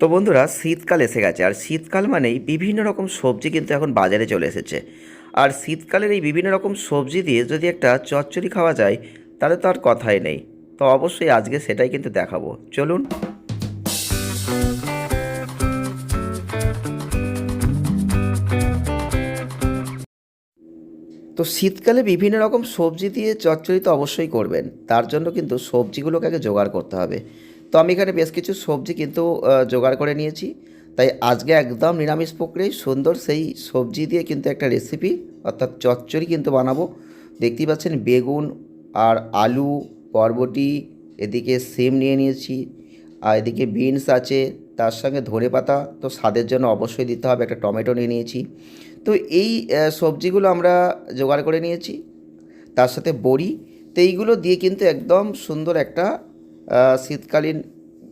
তো বন্ধুরা শীতকাল এসে গেছে, আর শীতকাল মানেই বিভিন্ন রকম সবজি কিন্তু এখন বাজারে চলে এসেছে। আর শীতকালের এই বিভিন্ন রকম সবজি দিয়ে যদি একটা চচ্চড়ি খাওয়া যায়, তাহলে তো আর কথাই নেই। তো অবশ্যই আজকে সেটাই কিন্তু দেখাবো। চলুন। তো শীতকালে বিভিন্ন রকম সবজি দিয়ে চচ্চড়ি তো অবশ্যই করবেন। তার জন্য কিন্তু সবজিগুলোকে আগে জোগাড় করতে হবে। তো আমি এখানে বেশ কিছু সবজি কিন্তু জোগাড় করে নিয়েছি। তাই আজকে একদম নিরামিষ প্রক্রিয়ায় সুন্দর সেই সবজি দিয়ে কিন্তু একটা রেসিপি অর্থাৎ চচ্চড়ি কিন্তু বানাবো। দেখতেই পাচ্ছেন বেগুন আর আলু, বরবটি, এদিকে সিম নিয়ে নিয়েছি, আর এদিকে বিনস আছে, তার সঙ্গে ধনে পাতা। তো স্বাদের জন্য অবশ্যই দিতে হবে, একটা টমেটো নিয়ে নিয়েছি। তো এই সবজিগুলো আমরা জোগাড় করে নিয়েছি, তার সাথে বড়ি। তো এইগুলো দিয়ে কিন্তু একদম সুন্দর একটা শীতকালীন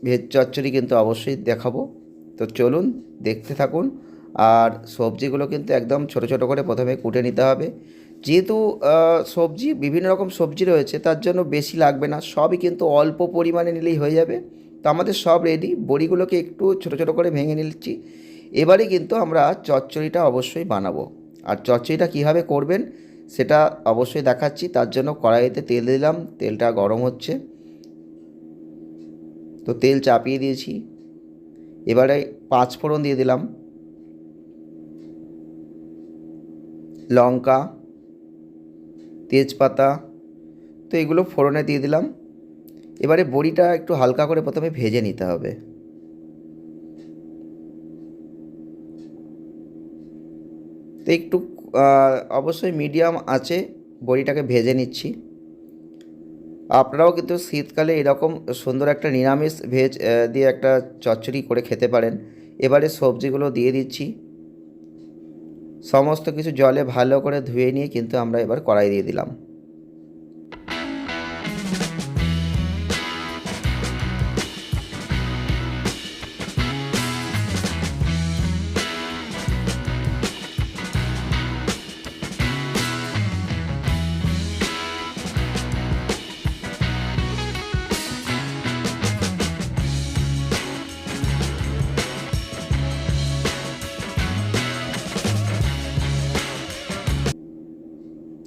ভেজ চচ্চড়ি কিন্তু অবশ্যই দেখাবো। তো চলুন দেখতে থাকুন। আর সবজিগুলো কিন্তু একদম ছোট ছোট করে প্রথমে কুটে নিতে হবে। যেহেতু সবজি, বিভিন্ন রকম সবজি রয়েছে, তার জন্য বেশি লাগবে না। সবই কিন্তু অল্প পরিমাণে নিলেই হয়ে যাবে। তো আমাদের সব রেডি বড়িগুলোকে একটু ছোট ছোট করে ভেঙে নিচ্ছি। এবারে কিন্তু আমরা চচ্চড়িটা অবশ্যই বানাবো। আর চচ্চড়িটা কীভাবে করবেন, সেটা অবশ্যই দেখাচ্ছি। তার জন্য কড়াইতে তেল দিলাম। তেলটা গরম হচ্ছে। তো তেল চাপিয়ে দিয়েছি। এবারে পাঁচ ফোড়ন দিয়ে দিলাম। লঙ্কা, তেজপাতা, তো এগুলো ফোড়নে দিয়ে দিলাম। এবারে বড়িটা একটু হালকা করে প্রথমে ভেজে নিতে হবে। তো একটু অবশ্যই মিডিয়াম আছে, বড়িটাকে ভেজে নিচ্ছি। আপনারাও কিন্তু শীতকালে এরকম সুন্দর একটা নিরামিষ ভেজ দিয়ে একটা চচ্চড়ি করে খেতে পারেন। এবারে সবজিগুলো দিয়ে দিচ্ছি। সমস্ত কিছু জলে ভালো করে ধুয়ে নিয়ে কিন্তু আমরা এবার কড়াই দিয়ে দিলাম।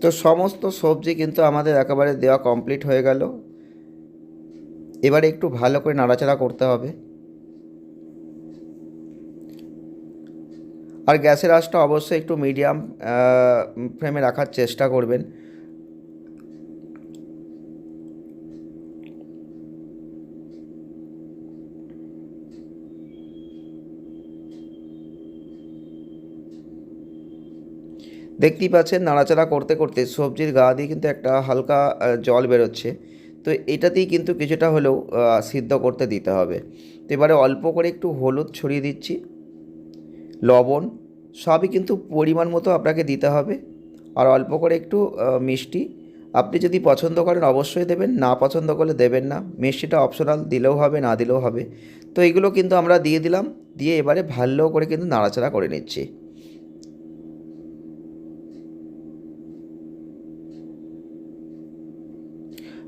তো সমস্ত সবজি কিন্তু আমাদের একেবারে দেওয়া কমপ্লিট হয়ে গেল। এবারে একটু ভালো করে নাড়াচাড়া করতে হবে। আর গ্যাসের আঁচটা অবশ্যই একটু মিডিয়াম ফ্লেমে রাখার চেষ্টা করবেন। দেখতেই পাচ্ছেন নাড়াচাড়া করতে করতে সবজির গা দিয়ে কিন্তু একটা হালকা জল বেরোচ্ছে। তো এটাতেই কিন্তু কিছুটা হলেও সিদ্ধ করতে দিতে হবে। তো এবারে অল্প করে একটু হলুদ ছড়িয়ে দিচ্ছি। লবণ, সবই কিন্তু পরিমাণ মতো আপনাকে দিতে হবে। আর অল্প করে একটু মিষ্টি। আপনি যদি পছন্দ করেন অবশ্যই দেবেন, না পছন্দ করলে দেবেন না। মিষ্টিটা অপশনাল দিলেও হবে, না দিলেও হবে। তো এগুলো কিন্তু আমরা দিয়ে দিলাম। দিয়ে এবারে ভালো করে কিন্তু নাড়াচাড়া করে নিচ্ছি।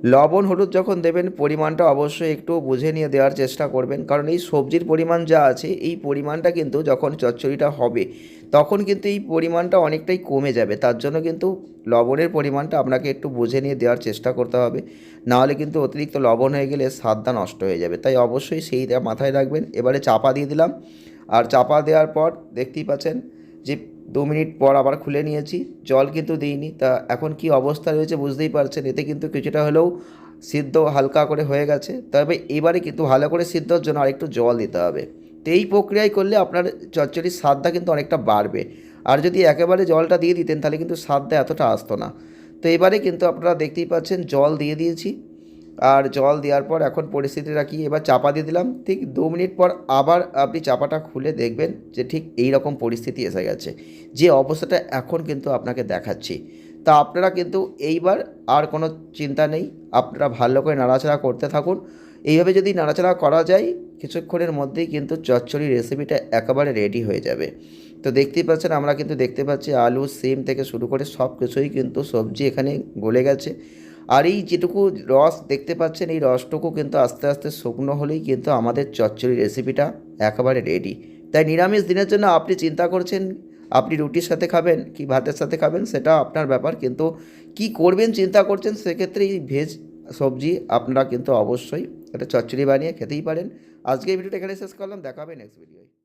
লবণ হলুদ যখন দেবেন, পরিমাণটা অবশ্যই একটু বুঝে নিয়ে দেওয়ার চেষ্টা করবেন। কারণ এই সবজির পরিমাণ যা আছে, এই পরিমাণটা কিন্তু যখন চচ্চড়িটা হবে, তখন কিন্তু এই পরিমাণটা অনেকটাই কমে যাবে। তার জন্য কিন্তু লবণের পরিমাণটা আপনাকে একটু বুঝে নিয়ে দেওয়ার চেষ্টা করতে হবে। নাহলে কিন্তু অতিরিক্ত লবণ হয়ে গেলে স্বাদটা নষ্ট হয়ে যাবে। তাই অবশ্যই সেইটা মাথায় রাখবেন। এবারে চাপা দিয়ে দিলাম। আর চাপা দেওয়ার পর দেখতেই পাচ্ছেন যে দু মিনিট পর আবার খুলে নিয়েছি। জল কিন্তু দিইনি। তা এখন কি অবস্থা রয়েছে বুঝতেই পারছেন? এতে কিন্তু কিছুটা হলেও সিদ্ধ হালকা করে হয়ে গেছে। তবে এবারে কিন্তু ভালো করে সিদ্ধর জন্য আরেকটু জল দিতে হবে। তো এই প্রক্রিয়ায় করলে আপনার চচ্চড়ির স্বাদটা কিন্তু অনেকটা বাড়বে। আর যদি একেবারে জলটা দিয়ে দিতেন, তাহলে কিন্তু স্বাদটা এতটা আসতো না। তো এবারে কিন্তু আপনারা দেখতেই পাচ্ছেন, জল দিয়ে দিয়েছি। আর জল দেওয়ার পর এখন পরিস্থিতিটা কি? এবার চাপা দিয়ে দিলাম। ঠিক দু মিনিট পর আবার আপনি চাপাটা খুলে দেখবেন যে ঠিক এই রকম পরিস্থিতি এসে গেছে। যে অবস্থাটা এখন কিন্তু আপনাকে দেখাচ্ছি। তা আপনারা কিন্তু এইবার আর কোনো চিন্তা নেই। আপনারা ভালো করে নাড়াচাড়া করতে থাকুন। এইভাবে যদি নাড়াচাড়া করা যায়, কিছুক্ষণের মধ্যেই কিন্তু চচ্চড়ি রেসিপিটা একেবারে রেডি হয়ে যাবে। তো দেখতেই পাচ্ছেন, আমরা কিন্তু দেখতে পাচ্ছি আলু, সিম থেকে শুরু করে সব কিছুই কিন্তু সবজি এখানে গলে গেছে। আর এই যেটুকু রস দেখতে পাচ্ছেন, এই রসটুকু কিন্তু আস্তে আস্তে শুকনো হলেই কিন্তু আমাদের চচ্চড়ি রেসিপিটা একেবারে রেডি তাই নিরামিষ দিনের জন্য আপনি চিন্তা করছেন, আপনি রুটির সাথে খাবেন কি ভাতের সাথে খাবেন, সেটা আপনার ব্যাপার। কিন্তু কি করবেন চিন্তা করছেন, সেক্ষেত্রে এই ভেজ সবজি আপনারা কিন্তু অবশ্যই একটা চচ্চড়ি বানিয়ে খেতেই পারেন। আজকে এই ভিডিওটা এখানে শেষ করলাম দেখা হবে নেক্সট ভিডিওয়